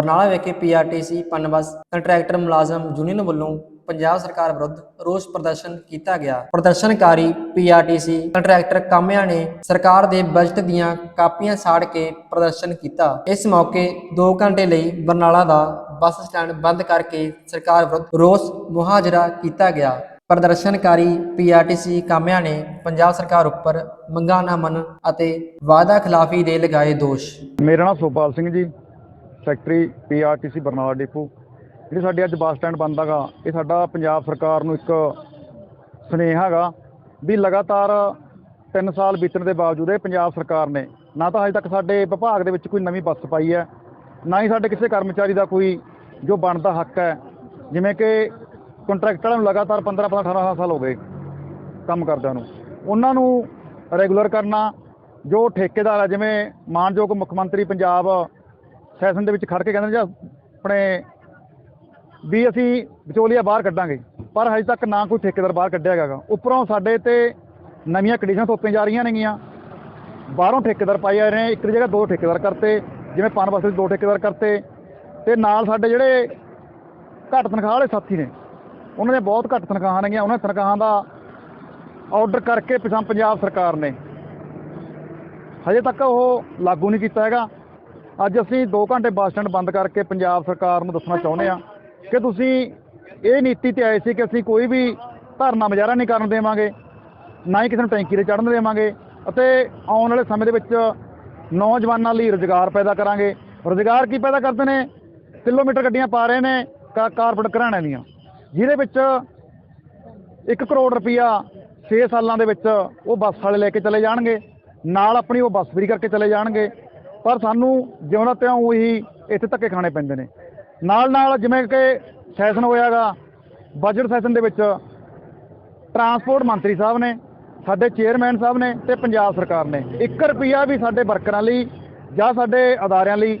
ਬਰਨਾਲਾ ਵਿਖੇ PRTC Punbus contractor ਮੁਲਾਜ਼ਮ union ਵੱਲੋਂ ਪੰਜਾਬ ਸਰਕਾਰ ਵਿਰੁੱਧ ਰੋਸ ਪ੍ਰਦਰਸ਼ਨ ਕੀਤਾ ਗਿਆ। ਪ੍ਰਦਰਸ਼ਨਕਾਰੀ ਪੀਆਰਟੀਸੀ ਕੰਟਰੈਕਟਰ ਕਾਮਿਆਂ ਨੇ ਸਰਕਾਰ ਦੇ ਬਜਟ ਦੀਆਂ ਕਾਪੀਆਂ ਸਾੜ ਕੇ ਪ੍ਰਦਰਸ਼ਨ ਕੀਤਾ। ਇਸ ਮੌਕੇ 2 ਘੰਟੇ ਲਈ ਬਰਨਾਲਾ ਦਾ ਬੱਸ ਸਟੈਂਡ ਬੰਦ ਕਰਕੇ ਸਰਕਾਰ ਵਿਰੁੱਧ ਰੋਸ ਮੁਹਾਜਰਾ ਕੀਤਾ ਗਿਆ। ਪ੍ਰਦਰਸ਼ਨਕਾਰੀ ਪੀਆਰਟੀਸੀ ਕਾਮਿਆਂ ਨੇ ਪੰਜਾਬ ਸਰਕਾਰ ਉੱਪਰ ਮੰਗਾਂ ਨਾ ਮੰਨਣ ਅਤੇ ਵਾਅਦਾ ਖਿਲਾਫੀ ਦੇ ਲਗਾਏ ਦੋਸ਼। ਮੇਰਾ ਨਾਮ Supal Singh ji. Secretary PRTC Barnala depot. ਜਿਹੜੇ ਸਾਡੇ ਅੱਜ ਬੱਸ ਸਟੈਂਡ ਬੰਦ ਹੈਗਾ, ਇਹ ਸਾਡਾ ਪੰਜਾਬ ਸਰਕਾਰ ਨੂੰ ਇੱਕ ਸੁਨੇਹਾ ਹੈਗਾ ਵੀ ਲਗਾਤਾਰ 3 ਸਾਲ ਬੀਤਣ ਦੇ ਬਾਵਜੂਦ ਇਹ ਪੰਜਾਬ ਸਰਕਾਰ ਨੇ ਨਾ ਤਾਂ ਹਜੇ ਤੱਕ ਸਾਡੇ ਵਿਭਾਗ ਦੇ ਵਿੱਚ ਕੋਈ ਨਵੀਂ ਬੱਸ ਪਾਈ ਹੈ, ਨਾ ਹੀ ਸਾਡੇ ਕਿਸੇ ਕਰਮਚਾਰੀ ਦਾ ਕੋਈ ਜੋ ਬਣਦਾ ਹੱਕ ਹੈ। ਜਿਵੇਂ ਕਿ ਕੰਟਰੈਕਟਰਾਂ ਨੂੰ ਲਗਾਤਾਰ 15 15 18 ਸਾਲ ਹੋ ਗਏ ਕੰਮ ਕਰਦਿਆਂ ਨੂੰ। ਉਹਨਾਂ ਨੂੰ ਰੈਗੂਲਰ ਕਰਨਾ, ਜੋ ਠੇਕੇਦਾਰ ਹੈ ਜਿਵੇਂ ਮਾਨਯੋਗ ਮੁੱਖ ਮੰਤਰੀ ਪੰਜਾਬ ਸੈਸ਼ਨ ਦੇ ਵਿੱਚ ਖੜ ਕੇ ਕਹਿੰਦੇ ਨੇ, ਜੀ ਆਪਣੇ ਵੀ ਅਸੀਂ ਵਿਚੋਲੀਆ ਬਾਹਰ ਕੱਢਾਂਗੇ। ਪਰ ਹਜੇ ਤੱਕ ਨਾ ਕੋਈ ਠੇਕੇਦਾਰ ਬਾਹਰ ਕੱਢਿਆ ਹੈਗਾ ਉੱਪਰੋਂ ਸਾਡੇ ਤੇ ਨਵੀਆਂ ਕੰਡੀਸ਼ਨਾਂ ਥੋਪੀਆਂ ਜਾ ਰਹੀਆਂ ਨੇਗੀਆਂ। ਬਾਹਰੋਂ ਠੇਕੇਦਾਰ ਪਾਈ ਜਾ ਰਹੇ ਨੇ, ਇੱਕ ਜਗ੍ਹਾ ਦੋ ਠੇਕੇਦਾਰ ਕਰਤੇ, ਜਿਵੇਂ ਪਾਨ ਵਾਸਤੇ ਦੋ ਠੇਕੇਦਾਰ ਕਰਤੇ। ਤੇ ਨਾਲ ਸਾਡੇ ਜਿਹੜੇ ਘੱਟ ਤਨਖਾਹ ਵਾਲੇ ਸਾਥੀ ਨੇ, ਉਹਨਾਂ ਦੇ ਬਹੁਤ ਘੱਟ ਤਨਖਾਹਾਂ ਨੇਗੀਆਂ। ਉਹਨਾਂ ਤਨਖਾਹਾਂ ਦਾ ਆਰਡਰ ਕਰਕੇ ਪਿਛਾਂ ਪੰਜਾਬ ਸਰਕਾਰ ਨੇ। ਹਜੇ ਤੱਕ ਉਹ ਲਾਗੂ ਨਹੀਂ ਕੀਤਾ ਹੈਗਾ। ਅੱਜ ਅਸੀਂ 2 ਘੰਟੇ ਬੱਸ ਸਟੈਂਡ ਬੰਦ ਕਰਕੇ ਪੰਜਾਬ ਸਰਕਾਰ ਨੂੰ ਦੱਸਣਾ ਚਾਹੁੰਦੇ ਆ ਕਿ ਤੁਸੀਂ ਇਹ ਨੀਤੀ ਤੇ ਆਏ ਸੀ ਕਿ ਅਸੀਂ ਕੋਈ ਵੀ ਧਰਨਾ ਮੁਜ਼ਾਹਰਾ ਨਹੀਂ ਕਰਨ ਦੇਵਾਂਗੇ, ਨਾ ਹੀ ਕਿਸੇ ਨੂੰ ਟੈਂਕੀ ਤੇ ਚੜ੍ਹਨ ਦੇਵਾਂਗੇ ਅਤੇ ਆਉਣ ਵਾਲੇ ਸਮੇਂ ਦੇ ਵਿੱਚ ਨੌਜਵਾਨਾਂ ਲਈ ਰੁਜ਼ਗਾਰ ਪੈਦਾ ਕਰਾਂਗੇ। ਰੁਜ਼ਗਾਰ ਕੀ ਪੈਦਾ ਕਰਦੇ ਨੇ? ਕਿਲੋਮੀਟਰ ਗੱਡੀਆਂ ਪਾ ਰਹੇ ਨੇ ਕਾ- ਕਾਰਪੋਰੇਟ ਘਰਾਣਿਆਂ ਦੀਆਂ, ਜਿਹਦੇ ਵਿੱਚ 1 ਕਰੋੜ ਰੁਪਈਆ 6 ਸਾਲਾਂ ਦੇ ਵਿੱਚ ਉਹ ਬੱਸ ਵਾਲੇ ਲੈ ਕੇ ਚਲੇ ਜਾਣਗੇ, ਨਾਲ ਆਪਣੀ ਉਹ ਬੱਸ ਫਰੀ ਕਰਕੇ ਚਲੇ ਜਾਣਗੇ। ਪਰ ਸਾਨੂੰ ਜਿਉਣਾ ਤਿਉਂ ਉਹੀ ਇੱਥੇ ਧੱਕੇ ਖਾਣੇ ਪੈਂਦੇ ਨੇ। ਨਾਲ ਨਾਲ ਜਿਵੇਂ ਕਿ ਸੈਸ਼ਨ ਹੋਇਆਗਾ ਬਜਟ ਸੈਸ਼ਨ ਦੇ ਵਿੱਚ ਟਰਾਂਸਪੋਰਟ ਮੰਤਰੀ ਸਾਹਿਬ ਨੇ, ਸਾਡੇ ਚੇਅਰਮੈਨ ਸਾਹਿਬ ਨੇ ਤੇ ਪੰਜਾਬ ਸਰਕਾਰ ਨੇ। 1 ਰੁਪਿਆ ਵੀ ਸਾਡੇ ਵਰਕਰਾਂ ਲਈ ਜਾਂ ਸਾਡੇ ਅਦਾਰਿਆਂ ਲਈ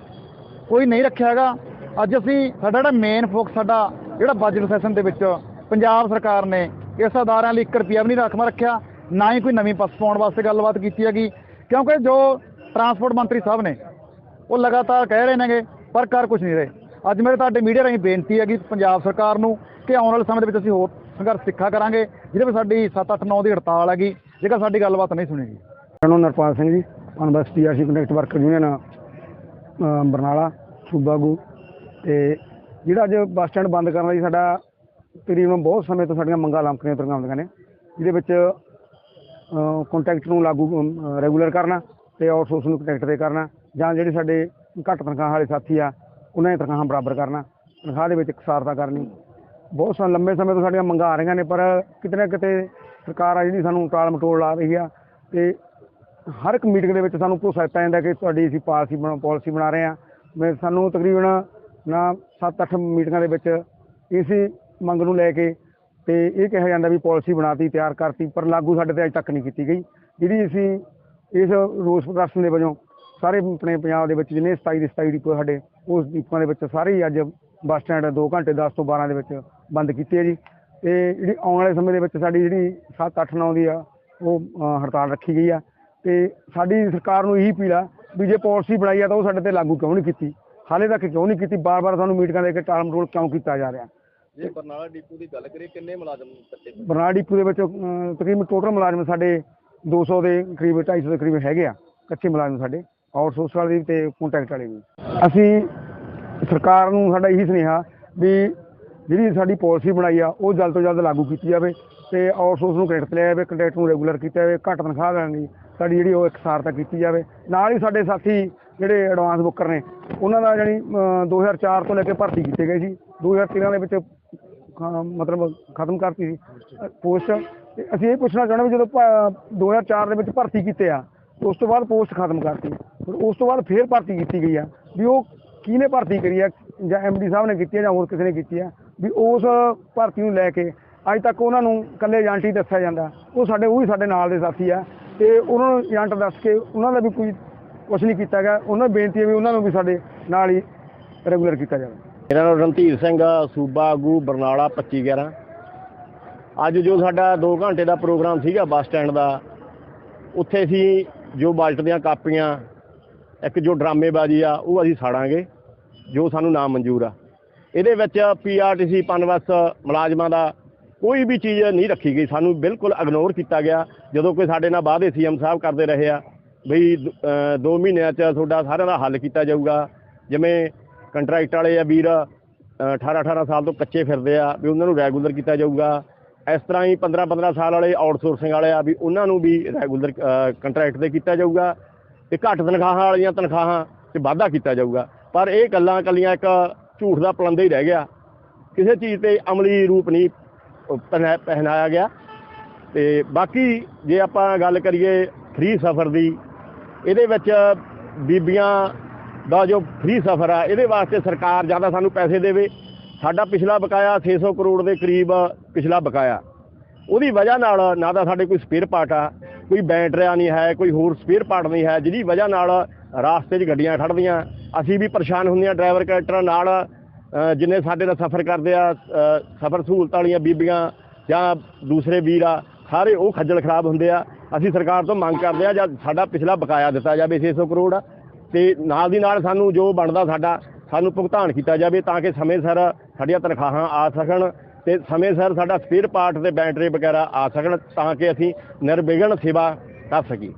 ਕੋਈ ਨਹੀਂ ਰੱਖਿਆ ਹੈਗਾ। ਅੱਜ ਅਸੀਂ ਸਾਡਾ ਜਿਹੜਾ ਮੇਨ ਫੋਕਸ ਸਾਡਾ ਜਿਹੜਾ ਬਜਟ ਸੈਸ਼ਨ ਦੇ ਵਿੱਚ ਪੰਜਾਬ ਸਰਕਾਰ ਨੇ ਇਸ ਅਦਾਰਿਆਂ ਲਈ 1 ਰੁਪਿਆ ਵੀ ਨਹੀਂ ਰਾਖਵਾਂ ਰੱਖਿਆ, ਨਾ ਹੀ ਕੋਈ ਨਵੀਂ ਬੱਸ ਪਾਉਣ ਵਾਸਤੇ ਗੱਲਬਾਤ ਕੀਤੀ ਹੈਗੀ। ਕਿਉਂਕਿ ਜੋ ਟਰਾਂਸਪੋਰਟ ਮੰਤਰੀ ਸਾਹਿਬ ਨੇ ਉਹ ਲਗਾਤਾਰ ਕਹਿ ਰਹੇ ਨੇਗੇ ਪਰ ਕਰ ਕੁਝ ਨਹੀਂ ਰਹੇ। ਅੱਜ ਮੇਰੇ ਤੁਹਾਡੇ ਮੀਡੀਆ ਰਾਹੀਂ ਬੇਨਤੀ ਹੈਗੀ ਪੰਜਾਬ ਸਰਕਾਰ ਨੂੰ ਕਿ ਆਉਣ ਵਾਲੇ ਸਮੇਂ ਦੇ ਵਿੱਚ ਅਸੀਂ ਹੋਰ ਸੰਘਰਸ਼ ਤਿੱਖਾ ਕਰਾਂਗੇ ਜਿਹਦੇ ਵਿੱਚ ਸਾਡੀ 7 8 9 ਦੀ ਹੜਤਾਲ ਹੈਗੀ ਜੇਕਰ ਸਾਡੀ ਗੱਲਬਾਤ ਨਹੀਂ ਸੁਣੇਗੀ। ਮੇਰਾ ਨਾਮ ਨਰਪਾਲ ਸਿੰਘ ਜੀ ਅਨਬਸ ਪੀਆਰਸੀ ਕੰਟਰੈਕਟ ਵਰਕਰ ਯੂਨੀਅਨ ਅ, ਬਰਨਾਲਾ ਸੂਬਾਗੂ ਤੇ ਜਿਹੜਾ ਅੱਜ ਬੱਸ ਸਟੈਂਡ ਬੰਦ ਕਰਨ ਲਈ ਸਾਡਾ ਤਕਰੀਬਨ ਬਹੁਤ ਸਮੇਂ ਤੋਂ ਸਾਡੀਆਂ ਮੰਗਾਂ ਲੰਮਕੀਆਂ ਤੁਰੀਆਂ ਆਉਂਦੀਆਂ ਨੇ ਜਿਹਦੇ ਵਿੱਚ ਕੰਟੈਕਟ ਨੂੰ ਲਾਗੂ ਰੈਗੂਲਰ ਕਰਨਾ ਤੇ ਆਊਟਸੋਰਸ ਨੂੰ ਕੰਟਰੈਕਟ ਤੇ ਕਰਨਾ, ਜਾਂ ਜਿਹੜੇ ਸਾਡੇ ਘੱਟ ਤਨਖਾਹ ਵਾਲੇ ਸਾਥੀ ਆ, ਉਹਨਾਂ ਦੀਆਂ ਤਨਖਾਹਾਂ ਬਰਾਬਰ ਕਰਨਾ। ਤਨਖਾਹ ਦੇ ਵਿੱਚ ਇਕਸਾਰਤਾ ਕਰਨੀ। ਬਹੁਤ ਸਾ ਲੰਬੇ ਸਮੇਂ ਤੋਂ ਸਾਡੀਆਂ ਮੰਗਾਂ ਆ ਰਹੀਆਂ ਨੇ, ਪਰ ਕਿਤੇ ਨਾ ਕਿਤੇ ਸਰਕਾਰ ਆ ਜਿਹੜੀ ਸਾਨੂੰ ਟਾਲ ਮਟੋਲ ਲਾ ਰਹੀ ਆ, ਤੇ ਹਰ ਇੱਕ ਮੀਟਿੰਗ ਦੇ ਵਿੱਚ ਸਾਨੂੰ ਭਰੋਸਾ ਦਿੱਤਾ ਜਾਂਦਾ ਕਿ ਤੁਹਾਡੀ ਅਸੀਂ ਪਾਲਿਸੀ ਬਣਾ ਪਾਲਿਸੀ ਬਣਾ ਰਹੇ ਹਾਂ ਮੈਂ, ਸਾਨੂੰ ਤਕਰੀਬਨ ਨਾ 7-8 ਮੀਟਿੰਗਾਂ ਦੇ ਵਿੱਚ ਇਸੇ ਮੰਗ ਨੂੰ ਲੈ ਕੇ ਤੇ ਇਹ ਕਿਹਾ ਜਾਂਦਾ ਵੀ ਪਾਲਿਸੀ ਬਣਾਤੀ, ਤਿਆਰ ਕਰਤੀ, ਪਰ ਲਾਗੂ ਸਾਡੇ ਤੇ ਅਜੇ ਤੱਕ ਨਹੀਂ ਕੀਤੀ ਗਈ। ਜਿਹੜੀ ਅਸੀਂ ਇਸ ਰੋਸ ਪ੍ਰਦਰਸ਼ਨ ਦੇ ਵਜੋਂ ਸਾਰੇ ਆਪਣੇ ਪੰਜਾਬ ਦੇ ਵਿੱਚ ਜਿੰਨੇ 27 ਦੇ 27 ਡਿਪੋ ਸਾਡੇ ਉਸ ਡਿਪੂਆਂ ਦੇ ਵਿੱਚ ਸਾਰੇ ਹੀ ਅੱਜ ਬੱਸ ਸਟੈਂਡ 2 ਘੰਟੇ 10 ਤੋਂ 12 ਦੇ ਵਿੱਚ ਬੰਦ ਕੀਤੇ ਆ ਜੀ। ਤੇ ਜਿਹੜੀ ਆਉਣ ਵਾਲੇ ਸਮੇਂ ਦੇ ਵਿੱਚ ਸਾਡੀ ਜਿਹੜੀ 7 8 9 ਦੀ ਆ ਉਹ ਹੜਤਾਲ ਰੱਖੀ ਗਈ ਆ। ਤੇ ਸਾਡੀ ਸਰਕਾਰ ਨੂੰ ਇਹੀ ਅਪੀਲ ਆ ਵੀ ਜੇ ਪਾਲਿਸੀ ਬਣਾਈ ਆ ਤਾਂ ਉਹ ਸਾਡੇ ਤੇ ਲਾਗੂ ਕਿਉਂ ਨਹੀਂ ਕੀਤੀ? ਹਾਲੇ ਤੱਕ ਕਿਉਂ ਨਹੀਂ ਕੀਤੀ? ਬਾਰ-ਬਾਰ ਸਾਨੂੰ ਮੀਟਿੰਗਾਂ ਦੇ ਕੇ ਟਾਲ ਮਟੋਲ ਕਿਉਂ ਕੀਤਾ ਜਾ ਰਿਹਾ? ਜੇ ਬਰਨਾਲਾ ਡਿਪੂ ਦੀ ਗੱਲ ਕਰੀਏ ਕਿੰਨੇ ਮੁਲਾਜ਼ਮ? ਬਰਨਾਲਾ ਡਿਪੂ ਦੇ ਵਿੱਚ ਤਕਰੀਬਨ ਟੋਟਲ ਮੁਲਾਜ਼ਮ ਸਾਡੇ 200 ਦੇ ਕਰੀਬ 250 ਦੇ ਕਰੀਬ ਹੈਗੇ ਆ ਕੱਚੇ ਮੁਲਾਜ਼ਮ ਸਾਡੇ ਆਊਟਸੋਰਸ ਵਾਲੇ ਵੀ ਤੇ ਕੰਟਰੈਕਟ ਵਾਲੇ ਵੀ। ਅਸੀਂ ਸਰਕਾਰ ਨੂੰ ਸਾਡਾ ਇਹੀ ਸੁਨੇਹਾ ਵੀ ਜਿਹੜੀ ਸਾਡੀ ਪਾਲਿਸੀ ਬਣਾਈ ਆ ਉਹ ਜਲਦ ਤੋਂ ਜਲਦ ਲਾਗੂ ਕੀਤੀ ਜਾਵੇ ਤੇ ਆਊਟਸੋਰਸ ਨੂੰ ਕ੍ਰੈਡਿਟ ਲਿਆ ਜਾਵੇ ਕੰਟਰੈਕਟ ਨੂੰ ਰੈਗੂਲਰ ਕੀਤਾ ਜਾਵੇ ਘੱਟ ਤਨਖਾਹ ਲੈਣ ਦੀ ਸਾਡੀ ਜਿਹੜੀ ਉਹ ਇਕਸਾਰਤਾ ਕੀਤੀ ਜਾਵੇ। ਨਾਲ ਹੀ ਸਾਡੇ ਸਾਥੀ ਜਿਹੜੇ ਐਡਵਾਂਸ ਬੁੱਕਰ ਨੇ ਉਹਨਾਂ ਦਾ ਜਾਨੀ ਅ, 2004 ਤੋਂ ਲੈ ਕੇ ਭਰਤੀ ਕੀਤੇ ਗਏ ਸੀ। 2013 ਦੇ ਵਿੱਚ ਮਤਲਬ ਖਤਮ ਕਰਤੀ ਸੀ। ਪੋਸਟ ਤੇ ਅਸੀਂ ਇਹ ਪੁੱਛਣਾ ਚਾਹੁੰਦੇ ਵੀ ਜਦੋਂ ਭ- 2004 ਦੇ ਵਿੱਚ ਭਰਤੀ ਕੀਤੇ ਆ, ਤੇ ਉਸ ਤੋਂ ਬਾਅਦ ਪੋਸਟ ਖਤਮ ਕਰਤੀ। ਫਿਰ ਉਸ ਤੋਂ ਬਾਅਦ ਫੇਰ ਭਰਤੀ ਕੀਤੀ ਗਈ ਆ। ਵੀ ਉਹ ਕਿਹਨੇ ਭਰਤੀ ਕਰੀ ਆ, ਜਾਂ ਐਮਡੀ ਸਾਹਿਬ ਨੇ ਕੀਤੀ ਆ, ਜਾਂ ਹੋਰ ਕਿਸੇ ਨੇ ਕੀਤੀ ਆ, ਵੀ ਉਸ ਭਰਤੀ ਨੂੰ ਲੈ ਕੇ ਅੱਜ ਤੱਕ ਉਹਨਾਂ ਨੂੰ ਇਕੱਲੇ ਏਜੰਟ ਹੀ ਦੱਸਿਆ ਜਾਂਦਾ। ਉਹ ਸਾਡੇ ਉਹ ਵੀ ਸਾਡੇ ਨਾਲ ਦੇ ਸਾਥੀ ਆ। ਤੇ ਉਹਨਾਂ ਨੂੰ ਏਜੰਟ ਦੱਸ ਕੇ ਉਹਨਾਂ ਦਾ ਵੀ ਕੋਈ ਕੁਝ ਨਹੀਂ ਕੀਤਾ ਗਿਆ। ਉਹਨਾਂ ਨੂੰ ਬੇਨਤੀ ਹੈ ਵੀ ਉਹਨਾਂ ਨੂੰ ਵੀ ਸਾਡੇ ਨਾਲ ਹੀ ਰੈਗੂਲਰ ਕੀਤਾ ਜਾਵੇ। ਮੇਰਾ ਨਾਮ ਰਣਧੀਰ ਸਿੰਘ ਆ, ਸੂਬਾ ਆਗੂ ਬਰਨਾਲਾ 2511 ਅੱਜ ਜੋ ਸਾਡਾ 2 ਘੰਟੇ ਦਾ ਪ੍ਰੋਗਰਾਮ ਸੀਗਾ ਬੱਸ ਸਟੈਂਡ ਦਾ, ਉੱਥੇ ਅਸੀਂ ਜੋ ਬਜਟ ਦੀਆਂ ਕਾਪੀਆਂ, ਇੱਕ ਜੋ ਡਰਾਮੇਬਾਜ਼ੀ ਆ, ਉਹ ਅਸੀਂ ਸਾੜਾਂਗੇ, ਜੋ ਸਾਨੂੰ ਨਾ ਮਨਜ਼ੂਰ ਆ। ਇਹਦੇ ਵਿੱਚ ਪੀਆਰਟੀਸੀ ਪਨਬਸ, ਮੁਲਾਜ਼ਮਾਂ ਦਾ ਕੋਈ ਵੀ ਚੀਜ਼ ਨਹੀਂ ਰੱਖੀ ਗਈ। ਸਾਨੂੰ ਬਿਲਕੁਲ ਇਗਨੋਰ ਕੀਤਾ ਗਿਆ। ਜਦੋਂ ਕੋਈ ਸਾਡੇ ਨਾਲ ਵਾਅਦੇ ਸੀਐਮ ਸਾਹਿਬ ਕਰਦੇ ਰਹੇ ਆ, ਬਈ 2 ਮਹੀਨਿਆਂ 'ਚ ਤੁਹਾਡਾ ਸਾਰਿਆਂ ਦਾ ਹੱਲ ਕੀਤਾ ਜਾਊਗਾ। ਜਿਵੇਂ ਕੰਟਰੈਕਟ ਵਾਲੇ ਆ ਵੀਰ 18 18 ਸਾਲ ਤੋਂ ਕੱਚੇ ਫਿਰਦੇ ਆ, ਵੀ ਉਹਨਾਂ ਨੂੰ ਰੈਗੂਲਰ ਕੀਤਾ ਜਾਊਗਾ। ਇਸ ਤਰ੍ਹਾਂ ਹੀ 15 15 ਸਾਲ ਵਾਲੇ ਆਊਟਸੋਰਸਿੰਗ ਵਾਲੇ ਆ ਵੀ ਉਹਨਾਂ ਨੂੰ ਵੀ ਰੈਗੂਲਰ ਕੰਟਰੈਕਟ ਤੇ ਕੀਤਾ ਜਾਊਗਾ ਤੇ ਘੱਟ ਤਨਖਾਹਾਂ ਵਾਲੀਆਂ ਤਨਖਾਹਾਂ ਤੇ ਵਾਧਾ ਕੀਤਾ ਜਾਊਗਾ। ਪਰ ਇਹ ਗੱਲਾਂ ਕੱਲੀਆਂ ਇੱਕ ਝੂਠ ਦਾ ਪਲੰਦਾ ਹੀ ਰਹਿ ਗਿਆ। ਕਿਸੇ ਚੀਜ਼ ਤੇ ਅਮਲੀ ਰੂਪ ਨਹੀਂ ਅਹ ਪਹਿਨਾਇਆ ਗਿਆ। ਤੇ ਬਾਕੀ ਜੇ ਆਪਾਂ ਗੱਲ ਕਰੀਏ ਫ੍ਰੀ ਸਫ਼ਰ ਦੀ, ਇਹਦੇ ਵਿੱਚ ਬੀਬੀਆਂ ਦਾ ਜੋ ਫ੍ਰੀ ਸਫ਼ਰ ਆ, ਇਹਦੇ ਵਾਸਤੇ ਸਰਕਾਰ ਜ਼ਿਆਦਾ ਸਾਨੂੰ ਪੈਸੇ ਦੇਵੇ। ਸਾਡਾ ਪਿਛਲਾ ਬਕਾਇਆ 600 ਕਰੋੜ ਦੇ ਕਰੀਬ ਪਿਛਲਾ ਬਕਾਇਆ। ਉਹਦੀ ਵਜ੍ਹਾ ਨਾਲ ਨਾ ਤਾਂ ਸਾਡੇ ਕੋਈ ਸਪੇਅਰ ਪਾਰਟ ਆ, ਕੋਈ ਬੈਟਰੀਆ ਨਹੀਂ ਹੈ, ਕੋਈ ਹੋਰ ਸਪੇਅਰ ਪਾਰਟ ਨਹੀਂ ਹੈ, ਜਿਹਦੀ ਵਜ੍ਹਾ ਨਾਲ ਰਾਸਤੇ 'ਚ ਗੱਡੀਆਂ ਖੜਦੀਆਂ ਅਸੀਂ ਵੀ ਪਰੇਸ਼ਾਨ ਹੁੰਦੇ ਹਾਂ ਡਰਾਈਵਰ ਕਨੈਕਟਰਾਂ ਨਾਲ ਜਿੰਨੇ ਸਾਡੇ ਨਾਲ ਸਫ਼ਰ ਕਰਦੇ ਆ ਸਫ਼ਰ ਸਹੂਲਤਾਂ ਵਾਲੀਆਂ ਬੀਬੀਆਂ ਜਾਂ ਦੂਸਰੇ ਵੀਰ ਆ, ਸਾਰੇ ਉਹ ਖੱਜਲ ਖਰਾਬ ਹੁੰਦੇ ਆ। ਅਸੀਂ ਸਰਕਾਰ ਤੋਂ ਮੰਗ ਕਰਦੇ ਆ ਜਾਂ ਸਾਡਾ ਪਿਛਲਾ ਬਕਾਇਆ ਦਿੱਤਾ ਜਾਵੇ 600 ਕਰੋੜ। ਤੇ ਨਾਲ ਦੀ ਨਾਲ ਸਾਨੂੰ ਜੋ ਬਣਦਾ ਸਾਡਾ ਸਾਨੂੰ ਭੁਗਤਾਨ ਕੀਤਾ ਜਾਵੇ ਤਾਂ ਕਿ ਸਮੇਂ ਸਿਰ ਸਾਡੀਆਂ ਤਨਖਾਹਾਂ ਆ ਸਕਣ ਤੇ ਸਮੇਂ ਸਿਰ ਸਾਡਾ ਸਪੇਅਰ ਪਾਰਟ ਤੇ ਬੈਟਰੀ ਵਗੈਰਾ ਆ ਸਕਣ ਤਾਂ ਕਿ ਅਸੀਂ ਨਿਰਵਿਘਨ ਸੇਵਾ ਕਰ ਸਕੀਏ।